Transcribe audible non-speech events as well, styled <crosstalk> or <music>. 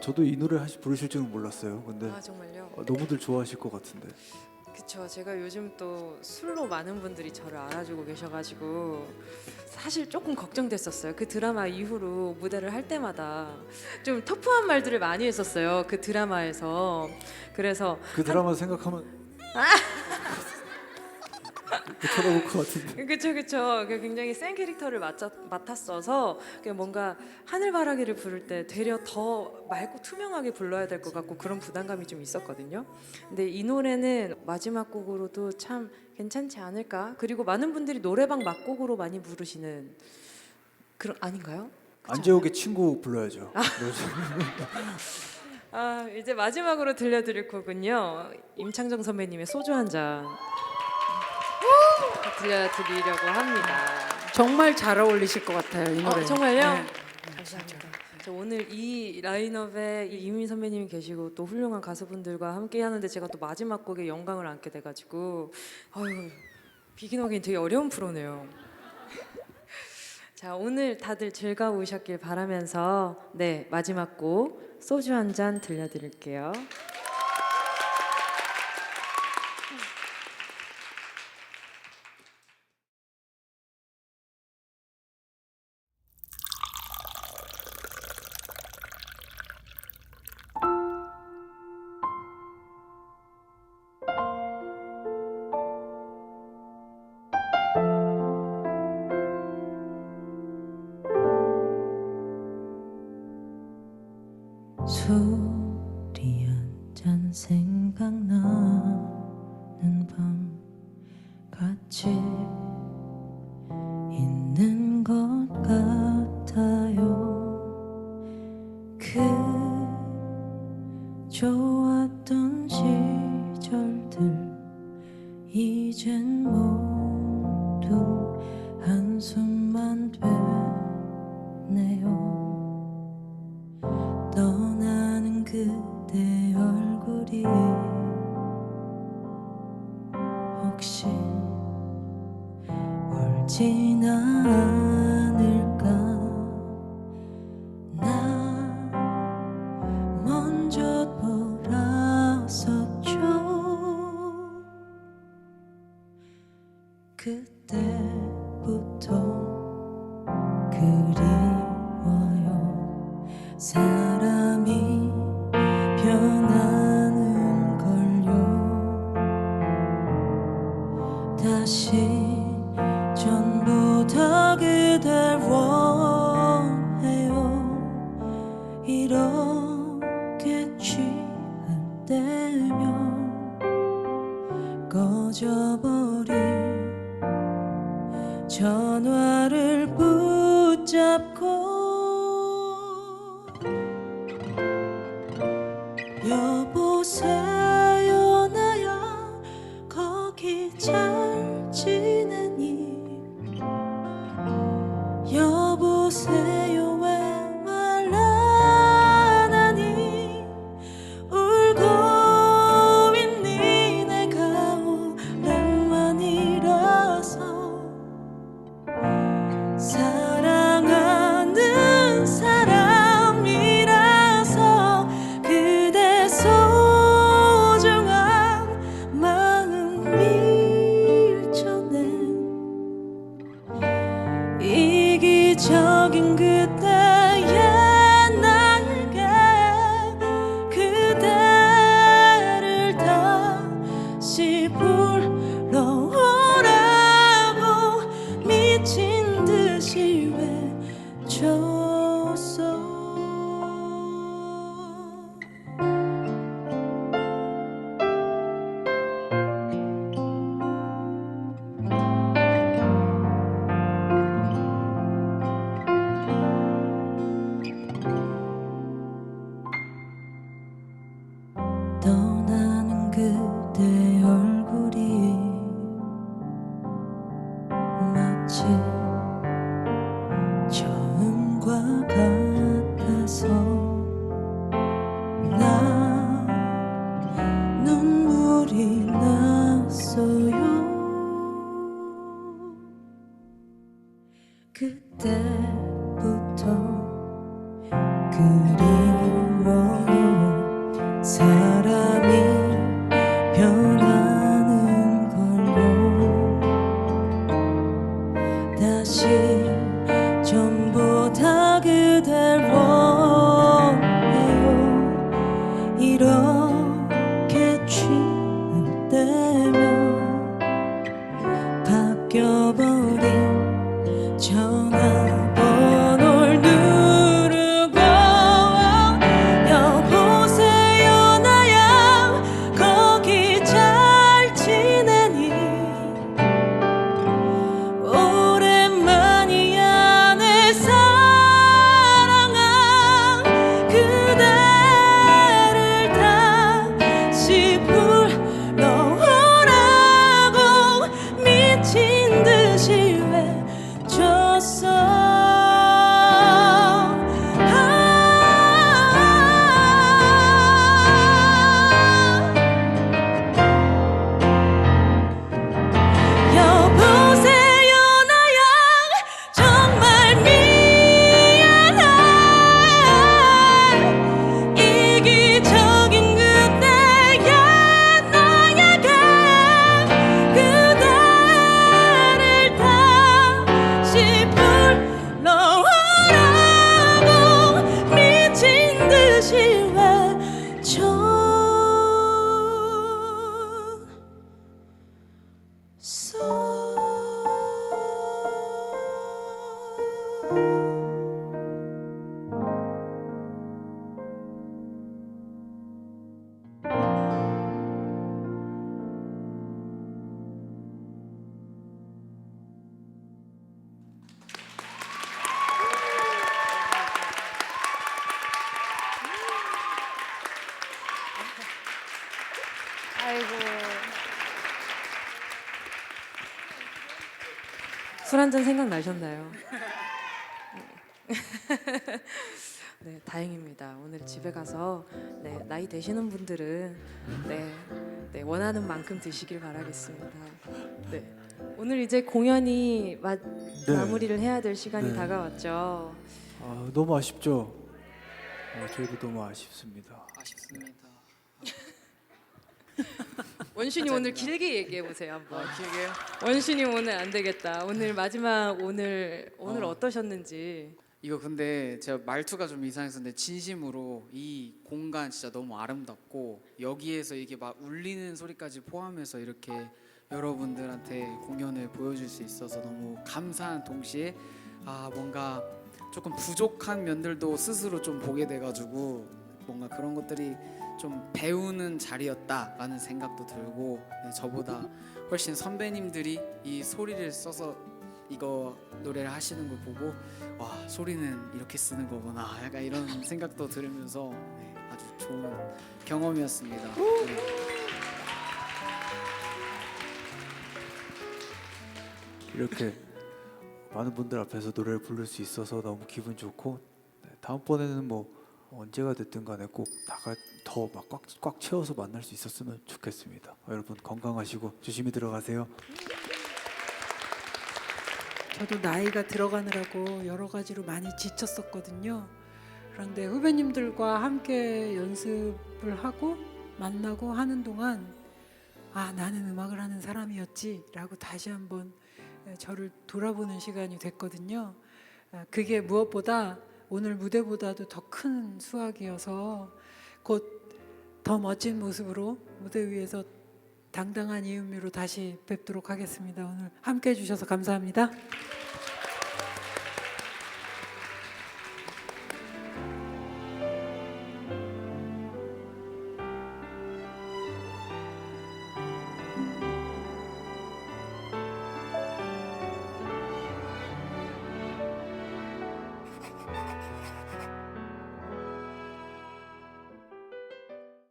저도 이 노래 하시 부르실 줄은 몰랐어요. 근데 아 정말요? 어, 너무들 좋아하실 것 같은데. 그쵸. 제가 요즘 또 술로 많은 분들이 저를 알아주고 계셔가지고 사실 조금 걱정됐었어요. 그 드라마 이후로 무대를 할 때마다 좀 터프한 말들을 많이 했었어요. 그 드라마에서. 그래서 그 드라마 생각하면 못 쳐다볼 것 같은데. <laughs> 그쵸 그쵸. 그 굉장히 센 캐릭터를 맡아, 맡았어서 그 뭔가 하늘바라기를 부를 때 되려 더 맑고 투명하게 불러야 될 것 같고 그런 부담감이 좀 있었거든요. 근데 이 노래는 마지막 곡으로도 참 괜찮지 않을까. 그리고 많은 분들이 노래방 막곡으로 많이 부르시는 그런 아닌가요? 그렇지 안재욱의 친구 불러야죠. <laughs> 아 이제 마지막으로 들려드릴 곡은요 임창정 선배님의 소주 한 잔 들려드리려고 합니다. 정말 잘 어울리실 것 같아요 이 노래. 어, 정말요? 네. 감사합니다. 저 오늘 이 라인업에 이 이민 선배님이 계시고 또 훌륭한 가수분들과 함께 하는데 제가 또 마지막 곡에 영광을 안게 돼가지고 아유 비긴어게인 되게 어려운 프로네요. 자 오늘 다들 즐거우셨길 바라면서 네 마지막 곡 소주 한 잔 들려드릴게요. 술이 한 잔 생각나는 밤 같이 있는 것 같아요. 그 좋았던 시절들 이젠 모두 한숨만 되네요. 떠나는 그대 얼굴이 혹시 울진 않을까? 나 먼저 돌아섰죠. 그때부터 그리워요 여보세 사람이 변하는 걸로 다시 전부 다 그대로예요. 이렇게 취는 때면 바뀌어버린 술 한 잔 생각나셨나요? <laughs> 네, 다행입니다. 오늘 집에 가서 네, 나이 되시는 분들은 네, 네, 원하는 만큼 드시길 바라겠습니다. 네, 오늘 이제 공연이 마, 네. 마무리를 해야 될 시간이 네. 다가왔죠. 아, 너무 아쉽죠. 어, 저희도 너무 아쉽습니다. 아쉽습니다. <laughs> 원신이 오늘 길게 얘기해 보세요 한번. 아, 길게요? 원신이 오늘 안 되겠다. 오늘 마지막 오늘 오늘 어. 어. 떠셨는지 이거 근데 제가 말투가 좀 이상했었는데 진심으로 이 공간 진짜 너무 아름답고 여기에서 이게 막 울리는 소리까지 포함해서 이렇게 여러분들한테 공연을 보여줄 수 있어서 너무 감사한 동시에 아 뭔가 조금 부족한 면들도 스스로 좀 보게 돼가지고 뭔가 그런 것들이 좀 배우는 자리였다라는 생각도 들고 네, 저보다 훨씬 선배님들이 이 소리를 써서 이거 노래를 하시는 걸 보고 와 소리는 이렇게 쓰는 거구나 약간 이런 <laughs> 생각도 들으면서 네, 아주 좋은 경험이었습니다. 네. 이렇게 많은 분들 앞에서 노래를 부를 수 있어서 너무 기분 좋고 네, 다음번에는 뭐 언제가 됐든 간에 꼭 다가 더 막 꽉 꽉 채워서 만날 수 있었으면 좋겠습니다. 여러분 건강하시고 조심히 들어가세요. 저도 나이가 들어가느라고 여러 가지로 많이 지쳤었거든요. 그런데 후배님들과 함께 연습을 하고 만나고 하는 동안 아 나는 음악을 하는 사람이었지라고 다시 한번 저를 돌아보는 시간이 됐거든요. 아, 그게 무엇보다 오늘 무대보다도 더 큰 수확이어서 곧 더 멋진 모습으로 무대 위에서 당당한 이은미로 다시 뵙도록 하겠습니다. 오늘 함께 해주셔서 감사합니다.